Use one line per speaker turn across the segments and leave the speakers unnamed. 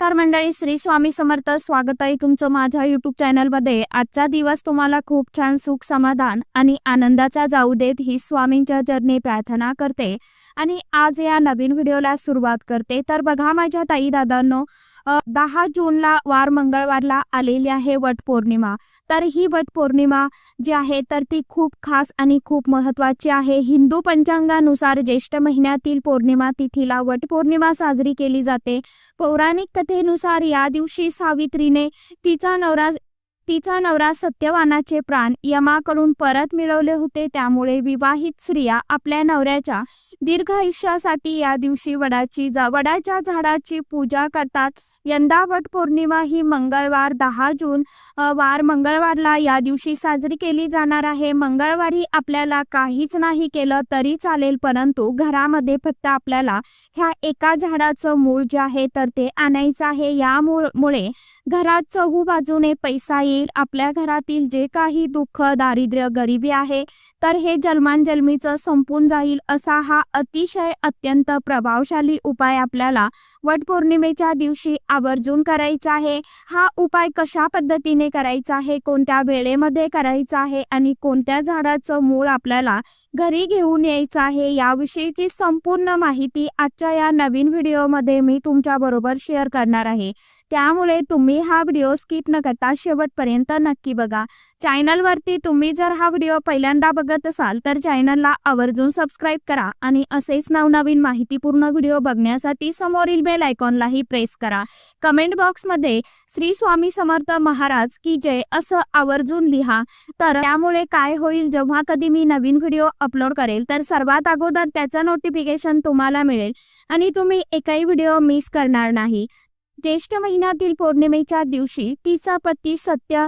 नमस्कार मंडळी श्री स्वामी समर्थ. स्वागत आहे तुमचं माझ्या युट्यूब चॅनलमध्ये आजचा दिवस तुम्हाला खूप छान सुख समाधान आणि आनंदाचा जाऊ देत ही स्वामींच्या चरणी प्रार्थना करते. आणि आज या नवीन व्हिडिओला सुरुवात करते. तर बघा माझ्या ताई दादांनो दहा जूनला वार मंगळवारला आलेली आहे वटपौर्णिमा तर ही वटपौर्णिमा जी आहे तर ती खूप खास आणि खूप महत्त्वाची आहे. हिंदू पंचांगानुसार ज्येष्ठ महिन्यातील पौर्णिमा तिथीला वटपौर्णिमा साजरी केली जाते. पौराणिक कथेनुसार या दिवशी सावित्रीने तिचा नवरा तिचा नवरा सत्यवानाचे प्राण यमाकडून परत मिळवले होते त्यामुळे विवाहित स्त्रिया आपल्या नवऱ्याच्या दीर्घ आयुष्यासाठी या दिवशी वडाची जा वडाच्या झाडाची पूजा करतात. यंदा वट पौर्णिमा ही मंगळवार दहा जून वार मंगळवारला या दिवशी साजरी केली जाणार आहे. मंगळवारी आपल्याला काहीच नाही केलं तरी चालेल परंतु घरामध्ये फक्त आपल्याला ह्या एका झाडाचं मूळ जे आहे तर ते आणायचं आहे. यामुळे घरात चहू बाजूने पैसा येईल आपल्या घरातील जे काही दुःख दारिद्र्य गरिबी आहे तर हे जन्मांजन्मीचं संपून जाईल असा हा अतिशय अत्यंत प्रभावशाली उपाय आपल्याला वटपौर्णिमेच्या दिवशी आवर्जून करायचा आहे. हा उपाय कशा पद्धतीने करायचा आहे कोणत्या वेळेमध्ये करायचा आहे आणि कोणत्या झाडाचं मूळ आपल्याला घरी घेऊन यायचं आहे याविषयीची संपूर्ण माहिती आजच्या या नवीन व्हिडिओमध्ये मी तुमच्या बरोबर शेअर करणार आहे. त्यामुळे तुम्ही हा व्हिडिओ स्किप न करता शेवटपर्यंत नक्की बघा. चॅनलवरती तुम्ही जर हा व्हिडिओ पहिल्यांदा बघत असाल तर चॅनलला आवर्जून सबस्क्राईब करा आणि असेच नवनवीन माहितीपूर्ण व्हिडिओ बघण्यासाठी समोरील बेल आयकॉनलाही प्रेस करा. कमेंट बॉक्समध्ये श्री स्वामी समर्थ महाराज की जय असं आवर्जून लिहा. तर त्यामुळे काय होईल जेव्हा कधी मी नवीन व्हिडिओ अपलोड करेल तर सर्वात अगोदर त्याचं नोटिफिकेशन तुम्हाला मिळेल आणि तुम्ही एकही व्हिडिओ मिस करणार नाही. ज्येष्ठ महिन्यातील पौर्णिमेच्या दिवशी तिचा पती सत्य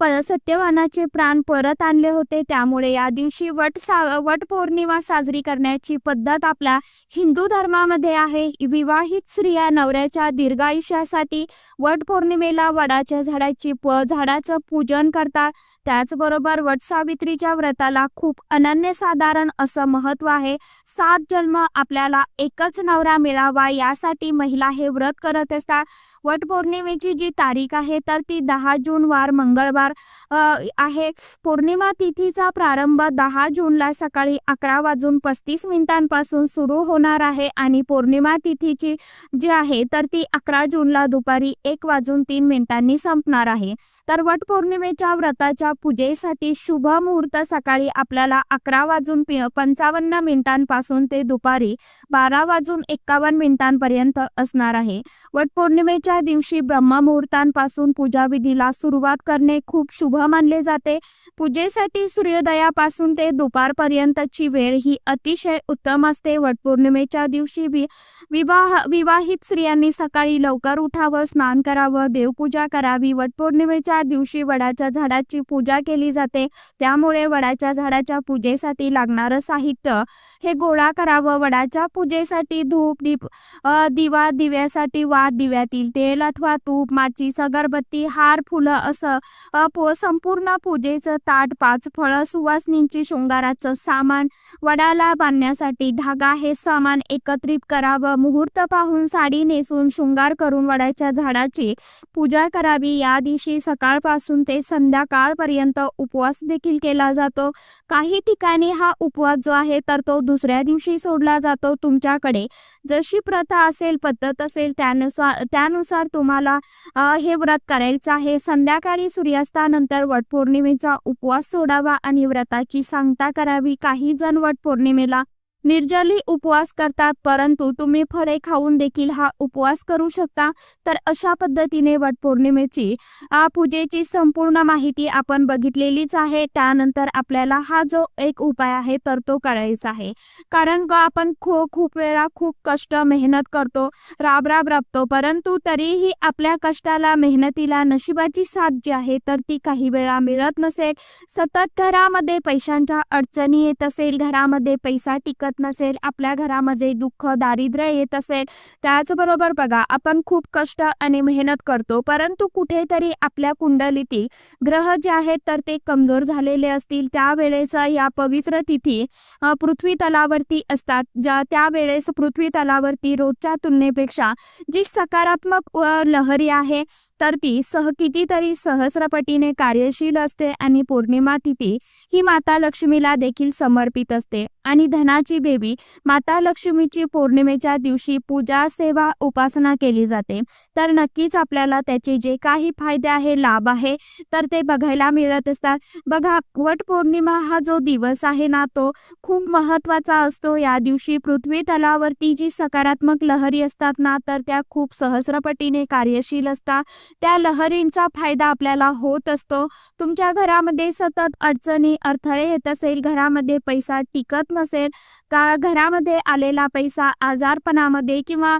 प सत्यवानाचे प्राण परत आणले होते. त्यामुळे या दिवशी वट सा वट पौर्णिमा साजरी करण्याची पद्धत आपल्या हिंदू धर्मामध्ये आहे. विवाहित स्त्रिया नवऱ्याच्या दीर्घायुष्यासाठी वट पौर्णिमेला वडाच्या झाडाची प झाडाचं पूजन करतात. त्याचबरोबर वट सावित्रीच्या व्रताला खूप अनन्यसाधारण असं महत्त्व आहे. सात जन्म आपल्याला एकच नवरा मिळावा यासाठी महिला हे व्रत करत असतात. वट वटपौर्णिमेची जी तारीख आहे तर ती दहा जून वार मंगळवार आहे. पौर्णिमा तिथीचा प्रारंभ दहा जूनला सकाळी अकरा वाजून पस्तीस मिनिटांपासून सुरू होणार आहे आणि पौर्णिमा तिथीची जी आहे तर ती अकरा जूनला दुपारी एक वाजून तीन मिनिटांनी संपणार आहे. तर वटपौर्णिमेच्या व्रताच्या पूजेसाठी शुभ मुहूर्त सकाळी आपल्याला अकरा वाजून पंचावन्न मिनिटांपासून ते दुपारी बारा वाजून एक्कावन्न मिनिटांपर्यंत असणार आहे. वट पौर्णिमेच्या दिवशी ब्रह्ममुहूर्तांपासून पूजाविधीला सुरुवात करणे खूप शुभ मानले जाते. पूजेसाठी सूर्योदयापासून ते दुपारपर्यंतची वेळ ही अतिशय उत्तम असते. वटपौर्णिमेच्या दिवशी वि विवाह विवाहित स्त्रियांनी सकाळी लवकर उठावं स्नान करावं देवपूजा करावी. वटपौर्णिमेच्या दिवशी वडाच्या झाडाची पूजा केली जाते. त्यामुळे वडाच्या झाडाच्या पूजेसाठी लागणारं साहित्य हे गोळा करावं. वडाच्या पूजेसाठी धूप दीप दिवा दिव्यासाठी वात दिव्यातील तेल अथवा तूप माचीस अगरबत्ती हार फुलं असं पो संपूर्ण पूजेचं ताट पाच फळं सुवासनींची शृंगाराचं सामान वडाला बांधण्यासाठी धागा हे सामान एकत्रित करावं. मुहूर्त पाहून साडी नेसून शृंगार करून वडाच्या झाडाची पूजा करावी. या दिवशी सकाळपासून ते संध्याकाळपर्यंत उपवास देखील केला जातो. काही ठिकाणी हा उपवास जो आहे तर तो दुसऱ्या दिवशी सोडला जातो. तुमच्याकडे जशी प्रथा असेल पद्धत असेल त्यानुसार त्यानुसार तुम्हाला हे व्रत करायचं आहे. संध्याकाळी सूर्यास्तानंतर वटपौर्णिमेचा उपवास सोडावा आणि व्रताची सांगता करावी. काही जण वटपौर्णिमेला निर्जली उपवास करतात परंतु तुम्ही फळे खाऊन देखील हा उपवास करू शकता. तर अशा पद्धतीने वटपौर्णिमेची पूजेची संपूर्ण माहिती आपण बघितलेलीच आहे. त्यानंतर आपल्याला हा जो एक उपाय आहे तर तो करायचा आहे. कारण आपण खो खूप वेळा खूप कष्ट मेहनत करतो राबराब राबतो. परंतु तरीही आपल्या कष्टाला मेहनतीला नशिबाची साथ जी आहे तर ती काही वेळा मिळत नसेल. सतत घरामध्ये पैशांच्या अडचणी येत असेल घरामध्ये पैसा टिकत टिकत नसेल आपल्या घरामध्ये दुःख दारिद्र्य येत असेल त्याचबरोबर बघा आपण खूप कष्ट आणि मेहनत करतो परंतु कुठेतरी आपल्या कुंडलीतील ग्रह जे आहेत तर ते कमजोर झालेले असतील. त्यावेळेस या पवित्र तिथी पृथ्वी तलावरती असतात. ज्या त्यावेळेस पृथ्वी तलावरती रोजच्या तुलनेपेक्षा जी सकारात्मक लहरी आहे तर ती सह कितीतरी सहस्रपटीने कार्यशील असते आणि पौर्णिमा तिथी ही माता लक्ष्मीला देखील समर्पित असते. आणि धनाची देवी माता लक्ष्मीची पौर्णिमेच्या दिवशी पूजा सेवा उपासना केली जाते. तर नक्कीच आपल्याला त्याचे जे काही फायदे आहे लाभ आहे तर ते बघायला मिळत असतात. बघा वट पौर्णिमा हा जो दिवस आहे ना तो खूप महत्त्वाचा असतो. या दिवशी पृथ्वी तलावरती जी सकारात्मक लहरी असतात ना तर त्या खूप सहस्रपटीने कार्यशील असतात. त्या लहरींचा फायदा आपल्याला होत असतो. तुमच्या घरामध्ये सतत अडचणी अडथळे येत असेल घरामध्ये पैसा टिकत नसेल का घरामध्ये आलेला पैसा आजारपणामध्ये किंवा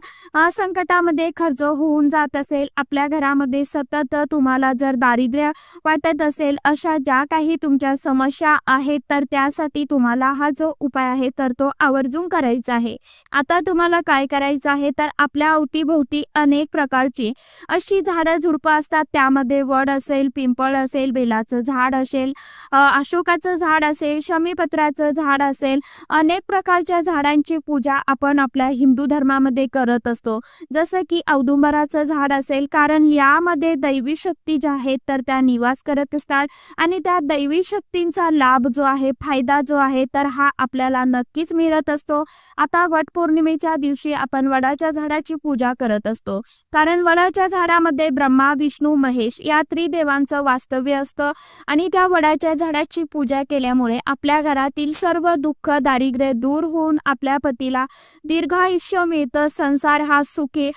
संकटामध्ये खर्च होऊन जात असेल आपल्या घरामध्ये सतत तुम्हाला जर दारिद्र्य वाटत असेल अशा ज्या काही तुमच्या समस्या आहेत तर त्यासाठी तुम्हाला हा जो उपाय आहे तर तो आवर्जून करायचा आहे. आता तुम्हाला काय करायचं आहे तर आपल्या अवतीभोवती अनेक प्रकारची अशी झाडं झुडपं असतात. त्यामध्ये वड असेल पिंपळ असेल बेलाचं झाड असेल अशोकाचं झाड असेल शमीपत्राचं झाड असेल अनेक प्रकारच्या झाडांची पूजा आपण आपल्या हिंदू धर्मामध्ये करत असतो. जसं की औदुंबराचं झाड असेल कारण यामध्ये दैवी शक्ती ज्या आहेत तर त्या निवास करत असतात. आणि त्या दैवी शक्तींचा लाभ जो आहे फायदा जो आहे तर हा आपल्याला नक्कीच मिळत असतो. आता वट पौर्णिमेच्या दिवशी आपण वडाच्या झाडाची पूजा करत असतो. कारण वडाच्या झाडामध्ये ब्रह्मा विष्णू महेश या त्रिदेवांचं वास्तव्य असतं. आणि त्या वडाच्या झाडाची पूजा केल्यामुळे आपल्या घरातील सर्व दुःख दारिद्र्य दूर होऊन आपल्या पतीला दीर्घ आयुष्य मिळतं. संसार हा सुखी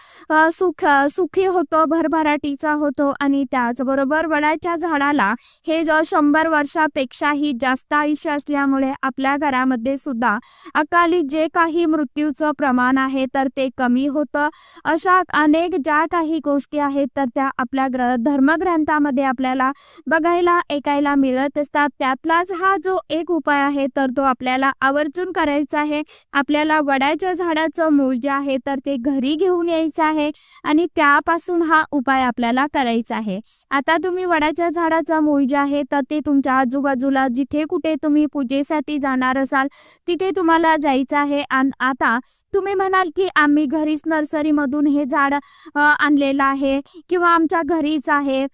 सुख सुखी होतो भरभराटीचा होतो आणि त्याचबरोबर वडाच्या झाडाला हे जो शंभर वर्षापेक्षाही जास्त आयुष्य असल्यामुळे आपल्या घरामध्ये सुद्धा अकाली जे काही मृत्यूचं प्रमाण आहे तर ते कमी होतं. अशा अनेक ज्या काही गोष्टी आहेत तर त्या आपल्या ग्र धर्मग्रंथामध्ये आपल्याला बघायला ऐकायला मिळत असतात. त्यातलाच हा जो एक उपाय आहे तर तो आपल्याला आवर्जून करायचं आहे. आपल्याला वडाच्या झाडाचं मूळ जे आहे तर ते घरी घेऊन यायचं आहे आणि त्यापासून हा उपाय आपल्याला करायचा आहे. आता तुम्ही वडाच्या झाडाचं मूळ जे आहे तर ते तुमच्या आजूबाजूला जिथे कुठे तुम्ही पूजेसाठी जाणार असाल तिथे तुम्हाला जायचं आहे. आणि आता तुम्ही म्हणाल की आम्ही घरीच नर्सरीमधून हे झाड आणलेलं आहे किंवा आमच्या घरीच आहे.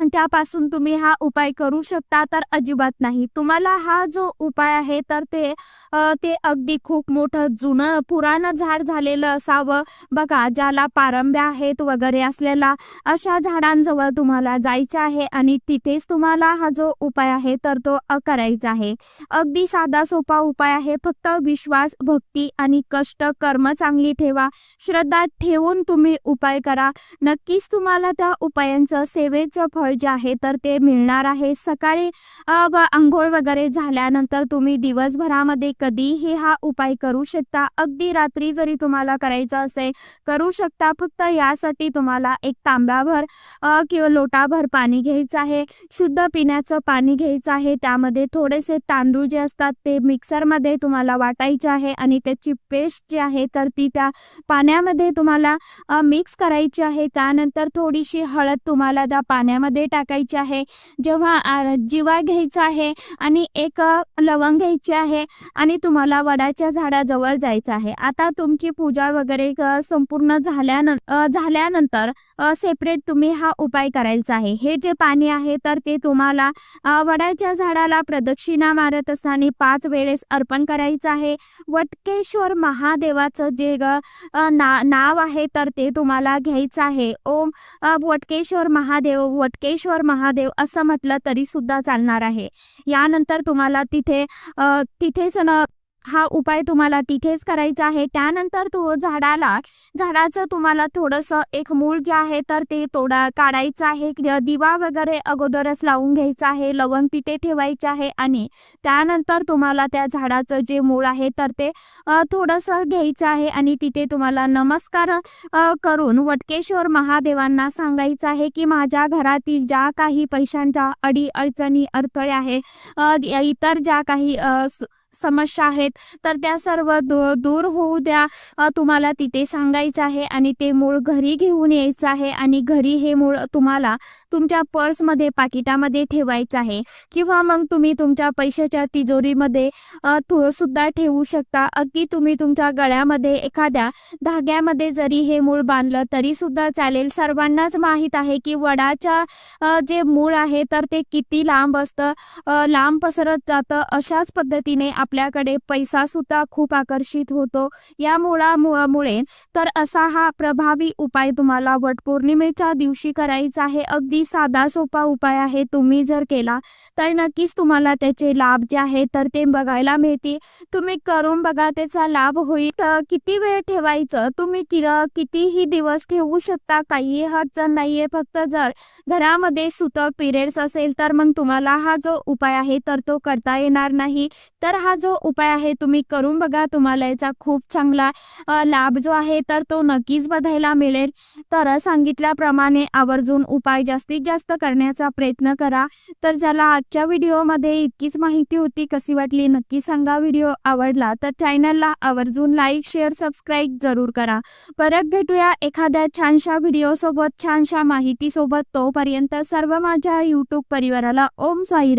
त्यापासून तुम्ही हा उपाय करू शकता तर अजिबात नाही. तुम्हाला हा जो उपाय आहे तर ते ते अगदी खूप मोठं जुनं पुराण झाड झालेलं असावं. बघा ज्याला पारंब्या आहेत वगैरे असलेला अशा झाडांजवळ तुम्हाला जायचं आहे आणि तिथेच तुम्हाला हा जो उपाय आहे तर तो करायचा आहे. अगदी साधा सोपा उपाय आहे. फक्त विश्वास भक्ती आणि कष्ट कर्म चांगली ठेवा. श्रद्धा ठेवून तुम्ही उपाय करा. नक्कीच तुम्हाला त्या उपायांचं सेवेचं फळ जे आहे तर ते मिळणार आहे. सकाळी आंघोळ वगैरे झाल्यानंतर तुम्ही दिवसभरामध्ये कधीही हा उपाय करू शकता. अगदी रात्री जरी तुम्हाला करायचा असेल करू शकता. फक्त यासाठी तुम्हाला एक तांब्याभर किंवा लोटाभर पाणी घ्यायचं आहे. शुद्ध पिण्याचं पाणी घ्यायचं आहे. त्यामध्ये थोडेसे तांदूळ जे असतात ते मिक्सरमध्ये तुम्हाला वाटायचे आहे आणि त्याची पेस्ट जी आहे तर ती त्या पाण्यामध्ये तुम्हाला मिक्स करायची आहे. त्यानंतर थोडीशी हळद तुम्हाला त्या पाण्यामध्ये टाकायची आहे. जेव्हा जिवा घ्यायचा आहे आणि एक लवंग घ्यायची आहे आणि तुम्हाला वडाच्या झाडाजवळ जायचं आहे. आता तुमची पूजा वगैरे संपूर्ण झाल्यानंतर झाल्यानंतर सेपरेट तुम्ही हा उपाय करायचा आहे. हे जे पाणी आहे तर ते तुम्हाला वडाच्या झाडाला प्रदक्षिणा मारत असताना पाच वेळेस अर्पण करायचं आहे. वटकेश्वर महादेवाचं जे ग ना नाव आहे तर ते तुम्हाला घ्यायचं आहे. ओम वटकेश्वर महादेव वटकेश्वर महादेव असं म्हटलं तरी सुद्धा चालणार आहे. यानंतर तुम्हाला तिथे तिथेच न हा उपाय तुम्हाला तिथेच करायचा आहे. त्यानंतर तो झाडाला झाडाचं तुम्हाला थोडंसं एक मूळ जे आहे तर ते तोडा काढायचं आहे. दिवा वगैरे अगोदरच लावून घ्यायचा आहे. लवंग तिथे ठेवायचे आहे आणि त्यानंतर तुम्हाला त्या झाडाचं जे मूळ आहे तर ते थोडंसं घ्यायचं आहे आणि तिथे तुम्हाला नमस्कार करून वटकेश्वर महादेवांना सांगायचं आहे की माझ्या घरातील ज्या काही पैशांच्या अडी अडचणी अडथळे आहे इतर ज्या काही समस्या आहेत तर त्या सर्व दूर होऊ द्या. तुम्हाला तिथे सांगायचं आहे आणि ते मूळ घरी घेऊन यायचं आहे आणि घरी हे मूळ तुम्हाला तुमच्या पर्समध्ये पाकिटामध्ये ठेवायचं आहे. किंवा मग तुम्ही तुमच्या पैशाच्या तिजोरीमध्ये सुद्धा ठेवू शकता. अगदी तुम्ही तुमच्या गळ्यामध्ये एखाद्या धाग्यामध्ये जरी हे मूळ बांधलं तरी सुद्धा चालेल. सर्वांनाच माहीत आहे की वडाच्या जे मूळ आहे तर ते किती लांब असतं. लांब पसरत जातं अशाच पद्धतीने आपल्याकडे पैसा सुद्धा खूप आकर्षित होतो. या मुळामुळे तर असा हा प्रभावी उपाय तुम्हाला वटपौर्णिमेच्या दिवशी करायचा आहे. अगदी साधा सोपा उपाय आहे. तुम्ही जर केला तर नक्कीच तुम्हाला त्याचे लाभ जे आहे तर ते बघायला मिळतील. तुम्ही करून बघा त्याचा लाभ होईल. किती वेळ ठेवायचं? तुम्ही कि कितीही दिवस ठेवू शकता. काही अडचण नाहीये. फक्त जर घरामध्ये सुतक पिरियड्स असेल तर मग तुम्हाला हा जो उपाय आहे तर तो करता येणार नाही. तर हा जो उपाय आहे तुम्ही करून बघा. तुम्हाला याचा खूप चांगला लाभ जो आहे तर तो नक्कीच बघायला मिळेल. तर सांगितल्याप्रमाणे आवर्जून उपाय जास्तीत जास्त करण्याचा प्रयत्न करा. तर ज्याला आजच्या व्हिडिओमध्ये इतकीच माहिती होती कशी वाटली नक्की सांगा. व्हिडिओ आवडला तर चॅनलला आवर्जून लाईक शेअर सबस्क्राईब जरूर करा. परत भेटूया एखाद्या छानशा व्हिडिओसोबत छानशा माहितीसोबत. तोपर्यंत सर्व माझ्या यूट्यूब परिवाराला ओम साईरा